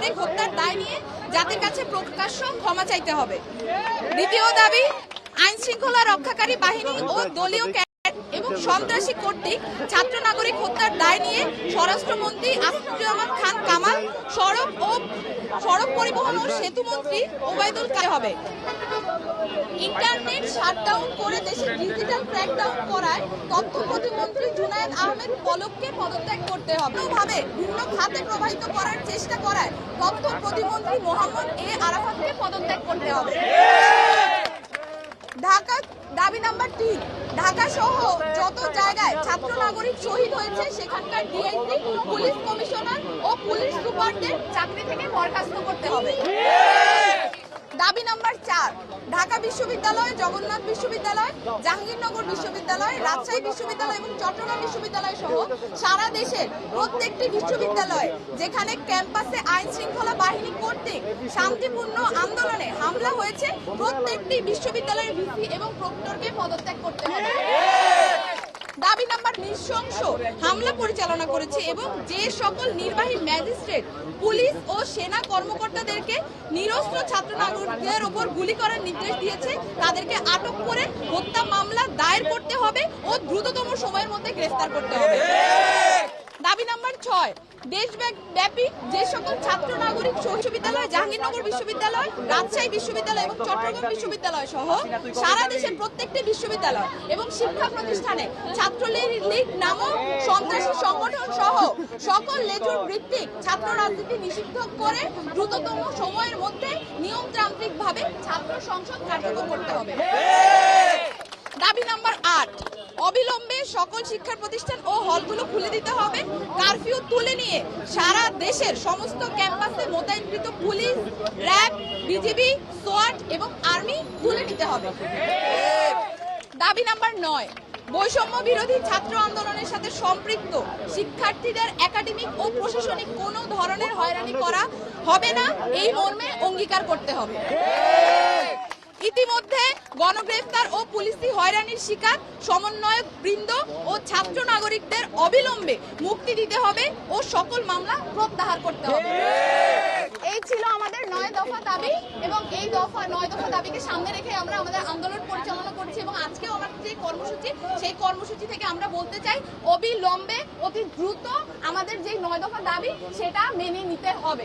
নাগরিক হত্যার দায় নিয়ে জাতির কাছে প্রকাশ্য ক্ষমা চাইতে হবে। দ্বিতীয় দাবি আইন শৃঙ্খলা রক্ষাকারী বাহিনী ও দলীয় সন্ত্রাসী কর্তৃক ছাত্র নাগরিক হত্যার দায় নিয়ে স্বরাষ্ট্রমন্ত্রী আসিফুজ্জামান খান কামাল, সড়ক ও সড়ক পরিবহন ও সেতু মন্ত্রী ওবায়দুল কাদের হবে। ইন্টারনেট শাটডাউন করে দেশে ডিজিটাল ক্র্যাকডাউন করায় তথ্য প্রতিমন্ত্রী জুনায়েদ আহমেদ পলককে পদত্যাগ করতে হবে। ভাবে ভিন্ন খাতে প্রবাহিত করার চেষ্টা করায় তথ্য প্রতিমন্ত্রী মোহাম্মদ এ আরাফাতকে পদত্যাগ করতে হবে। ঢাকা দাবি নাম্বার তিন। ঢাকা সহ যত জায়গায় ছাত্র নাগরিক শহীদ হয়েছে, সেখানকার ডিআইসি পুলিশ কমিশনার ও পুলিশ সুপারদের চাকরি থেকে বরখাস্ত করতে হবে। দাবি নাম্বার চার, ঢাকা বিশ্ববিদ্যালয়, জগন্নাথ বিশ্ববিদ্যালয়, জাহাঙ্গীরনগর বিশ্ববিদ্যালয় রাজশাহী বিশ্ববিদ্যালয় এবং চট্টগ্রাম বিশ্ববিদ্যালয় সহ সারা দেশের প্রত্যেকটি বিশ্ববিদ্যালয় যেখানে ক্যাম্পাসে আইন শৃঙ্খলা বাহিনী কর্তৃক শান্তিপূর্ণ আন্দোলনে হামলা হয়েছে, প্রত্যেকটি বিশ্ববিদ্যালয়ের ভিসি এবং প্রক্টরকে পদত্যাগ করতে হবে। নৃশংস হামলা পরিচালনা করেছে এবং যে সকল নির্বাহী ম্যাজিস্ট্রেট, পুলিশ ও সেনা কর্মকর্তাদেরকে নিরস্ত্র ছাত্র নাগরিকদের ওপর গুলি করার নির্দেশ দিয়েছে। তাদেরকে আটক করে হত্যা মামলা দায়ের করতে হবে ও দ্রুততম সময়ের মধ্যে গ্রেফতার করতে হবে। দাবি নাম্বার ছয় দেশব্যাপী যে সকল ছাত্র নাগরিক বিশ্ববিদ্যালয় জাহাঙ্গীরনগর বিশ্ববিদ্যালয়, রাজশাহী বিশ্ববিদ্যালয় এবং চট্টগ্রাম বিশ্ববিদ্যালয় সহ সারা দেশের প্রত্যেকটি বিশ্ববিদ্যালয় এবং শিক্ষা প্রতিষ্ঠানে ছাত্রলীগ লীগ নামক সন্ত্রাসী সংগঠন সহ সকল লেজুর ভিত্তিক ছাত্র রাজনীতি নিষিদ্ধ করে দ্রুততম সময়ের মধ্যে নিয়মতান্ত্রিক ভাবে ছাত্র সংসদ কার্যকর করতে হবে। অবিলম্বে সকল শিক্ষা প্রতিষ্ঠান ও হলগুলো খুলে দিতে হবে। কারফিউ তুলে নিয়ে সারা দেশের সমস্ত ক্যাম্পাসে মোতায়েনকৃত পুলিশ, র্যাব, বিজিবি সোয়াট এবং আর্মি তুলে নিতে হবে। দাবি নাম্বার নয়, বৈষম্য বিরোধী ছাত্র আন্দোলনের সাথে সম্পৃক্ত শিক্ষার্থীদের একাডেমিক ও প্রশাসনিক কোনো ধরনের হয়রানি করা হবে না। এই মর্মে অঙ্গীকার করতে হবে। ইতিমধ্যে গণগ্রেফতার ও পুলিশি হয়রানির শিকার সমন্বয়ক বৃন্দ ও ছাত্র নাগরিকদের অবিলম্বে মুক্তি দিতে হবে ও সকল মামলা প্রত্যাহার করতে হবে। এই ছিল আমাদের নয় দফা দাবি এবং এই দফা, নয় দফা দাবিকে সামনে রেখে আমরা আমাদের আন্দোলন পরিচালনা করছি এবং আজকেও আমার যে কর্মসূচি, সেই কর্মসূচি থেকে আমরা বলতে চাই অবিলম্বে অতি দ্রুত আমাদের যে নয় দফা দাবি সেটা মেনে নিতে হবে।